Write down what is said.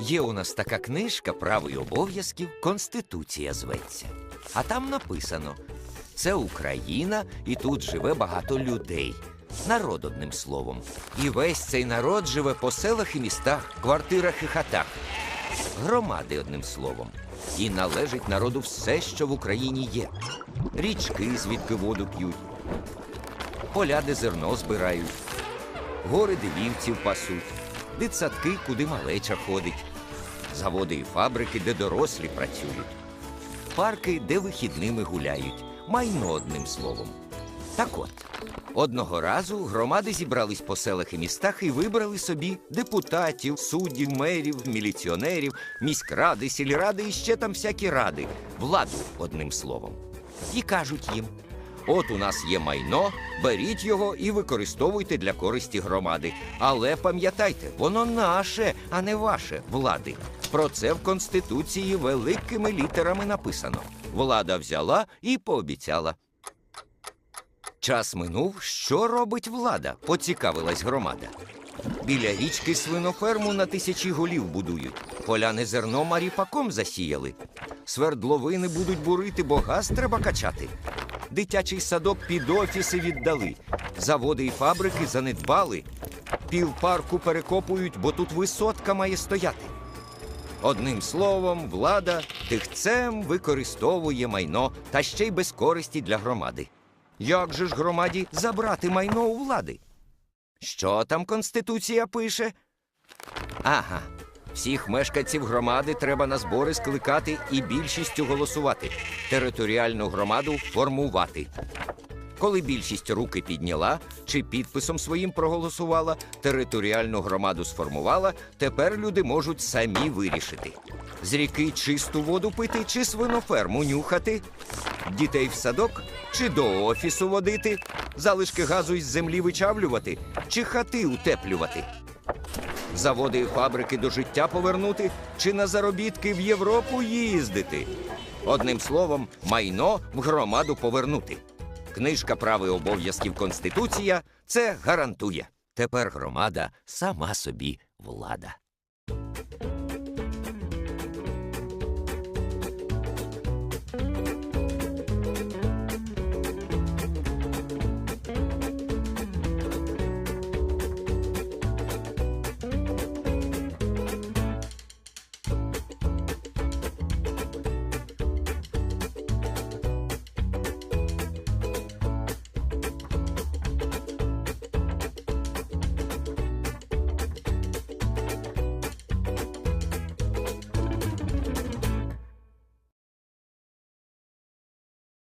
Є у нас така книжка Право і обов'язків Конституція зветься. А там написано: це Україна, і тут живе багато людей. Народ одним словом. І весь цей народ живе по селах і містах, квартирах і хатах. Громади одним словом. І належить народу все, що в Україні є. Річки, звідки воду п'ють, поля, де зерно збирають, гори, де пасуть, дитсадки, куди малеча ходить, заводи і фабрики, де дорослі працюють, парки, де вихідними гуляють, майно одним словом. Так от, одного разу громади зібрались по селах і містах і вибрали собі депутатів, суддів, мерів, міліціонерів, міськради, сільради і ще там всякі ради, владу одним словом. І кажуть їм: от у нас є майно, беріть його і використовуйте для користі громади. Але пам'ятайте, воно наше, а не ваше влади. Про це в Конституції великими літерами написано. Влада взяла і пообіцяла. Час минув, що робить влада? поцікавилась громада. Біля річки свиноферму на тисячі голів будують. Поляни зерном а ріпаком засіяли. Свердловини будуть бурити, бо газ треба качати. Дитячий садок під офіси віддали. Заводи і фабрики занедбали. Півпарку перекопують, бо тут висотка має стояти. Одним словом, влада тихцем використовує майно та ще й без користі для громади. Як же ж громаді забрати майно у влади? Що там Конституція пише? Ага. Всіх мешканців громади треба на збори скликати і більшістю голосувати, територіальну громаду формувати. Коли більшість руки підняла чи підписом своїм проголосувала, територіальну громаду сформувала, тепер люди можуть самі вирішити. З ріки чисту воду пити чи свиноферму нюхати, дітей в садок чи до офісу водити, залишки газу із землі вичавлювати чи хати утеплювати. Заводи і фабрики до життя повернути чи на заробітки в Європу їздити. Одним словом, майно в громаду повернути. Книжка прави обов'язків Конституція це гарантує. Тепер громада сама собі влада.